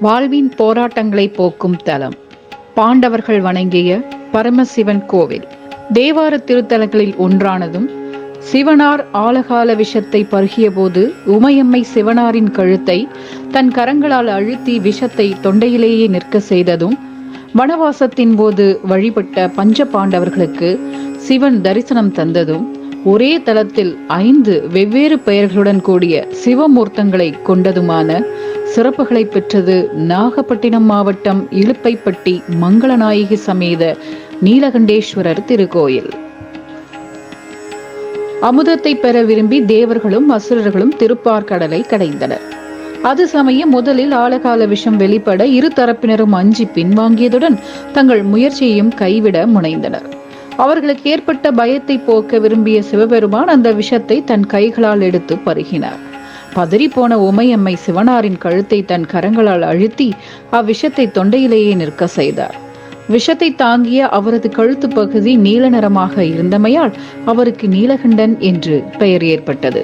வாழ்வின் போராட்டங்களை போக்கும் தலம். பாண்டவர்கள் வணங்கிய பரமசிவன் கோவில். தேவார திருத்தலங்களில் ஒன்றானதும் சிவனார் ஆலகால விஷத்தை பருகிய போது உமையம்மை சிவனாரின் கழுத்தை தன் கரங்களால் அழுத்தி விஷத்தை தொண்டையிலேயே நிற்க செய்ததும் வனவாசத்தின் போது வழிபட்ட பஞ்ச பாண்டவர்களுக்கு சிவன் தரிசனம் தந்ததும் ஒரே தலத்தில் ஐந்து வெவ்வேறு பெயர்களுடன் கூடிய சிவமூர்த்தங்களை கொண்டதுமான சிறப்புகளை பெற்றது. நாகப்பட்டினம் மாவட்டம் இழுப்பைப்பட்டி மங்களநாயகி சமேத நீலகண்டேஸ்வரர் திருக்கோயில். அமுதத்தை பெற விரும்பி தேவர்களும் அசுரர்களும் திருப்பார்கடலை கடைந்தனர். அது சமயம் முதலில் ஆழகால விஷம் வெளிப்பட இரு தரப்பினரும் அஞ்சி பின்வாங்கியதுடன் தங்கள் முயற்சியையும் கைவிட முனைந்தனர். அவர்களுக்கு ஏற்பட்ட பயத்தை போக்க விரும்பிய சிவபெருமான் அந்த விஷத்தை தன் கைகளால் எடுத்து பருகினார். பதறிப்போன உமையம்மை சிவனாரின் கழுத்தை தன் கரங்களால் அழுத்தி அவ்விஷத்தை தொண்டையிலேயே நிற்க செய்தார். விஷத்தை தாங்கிய அவரது கழுத்து பகுதி நீல நிறமாக இருந்தமையால் அவருக்கு நீலகண்டன் என்று பெயர் ஏற்பட்டது.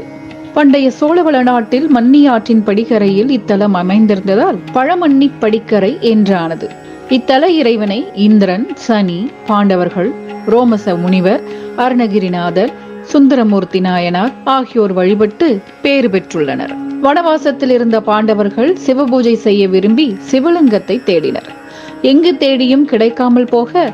பண்டைய சோழவள நாட்டில் மன்னி ஆற்றின் படிக்கரையில் இத்தலம் அமைந்திருந்ததால் பழமன்னி படிக்கரை என்றானது. இத்தல இறைவனை இந்திரன் சனி பாண்டவர்கள் ரோமச முனிவர் அருணகிரிநாதர் சுந்தரமூர்த்தி நாயனார் ஆகியோர் வழிபட்டு பேறு பெற்றுள்ளனர். வனவாசத்தில் இருந்த பாண்டவர்கள் சிவபூஜை செய்ய விரும்பி சிவலிங்கத்தை தேடினர். எங்கு தேடியும் கிடைக்காமல் போக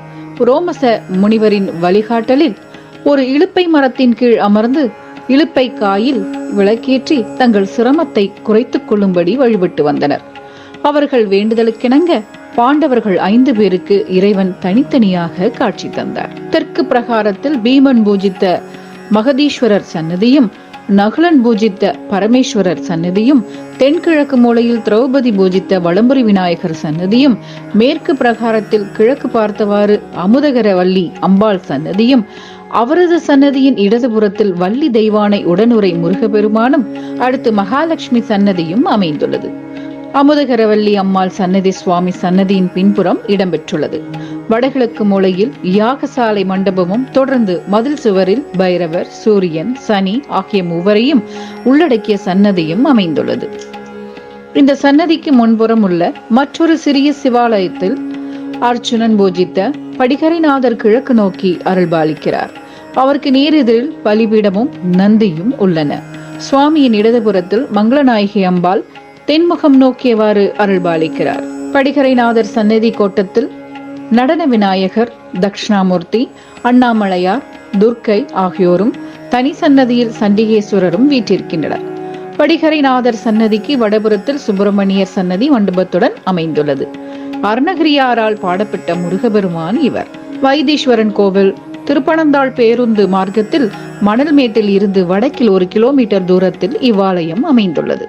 ரோமச முனிவரின் வழிகாட்டலில் ஒரு இழுப்பை மரத்தின் கீழ் அமர்ந்து இழுப்பை காயில் விளக்கேற்றி தங்கள் சிரமத்தை குறைத்துக் கொள்ளும்படி வழிபட்டு வந்தனர். அவர்கள் வேண்டுதலுக்கிணங்க பாண்டவர்கள் ஐந்து பேருக்கு இறைவன் தனித்தனியாக காட்சி தந்தார். தெற்கு பிரகாரத்தில் பீமன் பூஜித்த மகதீஸ்வரர் சன்னதியும் நகுலன் பூஜித்த பரமேஸ்வரர் சன்னதியும் தென்கிழக்கு மூலையில் திரௌபதி பூஜித்த வளம்புரி விநாயகர் சன்னதியும் மேற்கு பிரகாரத்தில் கிழக்கு பார்த்தவாறு அமுதகரவல்லி அம்பாள் சன்னதியும் அவரது சன்னதியின் இடதுபுறத்தில் வள்ளி தெய்வானை உடனுரை முருகப்பெருமானும் அடுத்து மகாலட்சுமி சன்னதியும் அமைந்துள்ளது. அமுதகரவல்லி அம்மாள் சன்னதி சுவாமி சன்னதியின் பின்புறம் இடம்பெற்றுள்ளது. வடகிழக்கு மூலையில் யாகசாலை மண்டபமும் தொடர்ந்து மதில் சுவரில் பைரவர் சூரியன் சனி ஆகிய மூவரையும் உள்ளடக்கிய சன்னதியும் அமைந்துள்ளது. இந்த சன்னதிக்கு முன்புறம் உள்ள மற்றொரு சிறிய சிவாலயத்தில் அர்ச்சுனன் பூஜித்த படிகரைநாதர் கிழக்கு நோக்கி அருள்பாலிக்கிறார். அவருக்கு நேரெதிரில் பலிபீடமும் நந்தியும் உள்ளன. சுவாமியின் இடதுபுறத்தில் மங்களநாயகி அம்பாள் தென்முகம் நோக்கியவாறு அருள்பாலிக்கிறார். படிகரைநாதர் சன்னதி கோட்டத்தில் நடன விநாயகர் தக்ஷணாமூர்த்தி அண்ணாமலையார் துர்க்கை ஆகியோரும் தனி சன்னதியில் சண்டிகேஸ்வரரும் வீற்றிருக்கின்றனர். படிகரைநாதர் சன்னதிக்கு வடபுறத்தில் சுப்பிரமணியர் சன்னதி மண்டபத்துடன் அமைந்துள்ளது. அருணகிரியாரால் பாடப்பட்ட முருகபெருமான் இவர். வைத்தீஸ்வரன் கோவில் திருப்பனந்தாள் பேருந்து மார்க்கத்தில் மணல்மேட்டில் இருந்து வடக்கில் ஒரு கிலோமீட்டர் தூரத்தில் இவ்வாலயம் அமைந்துள்ளது.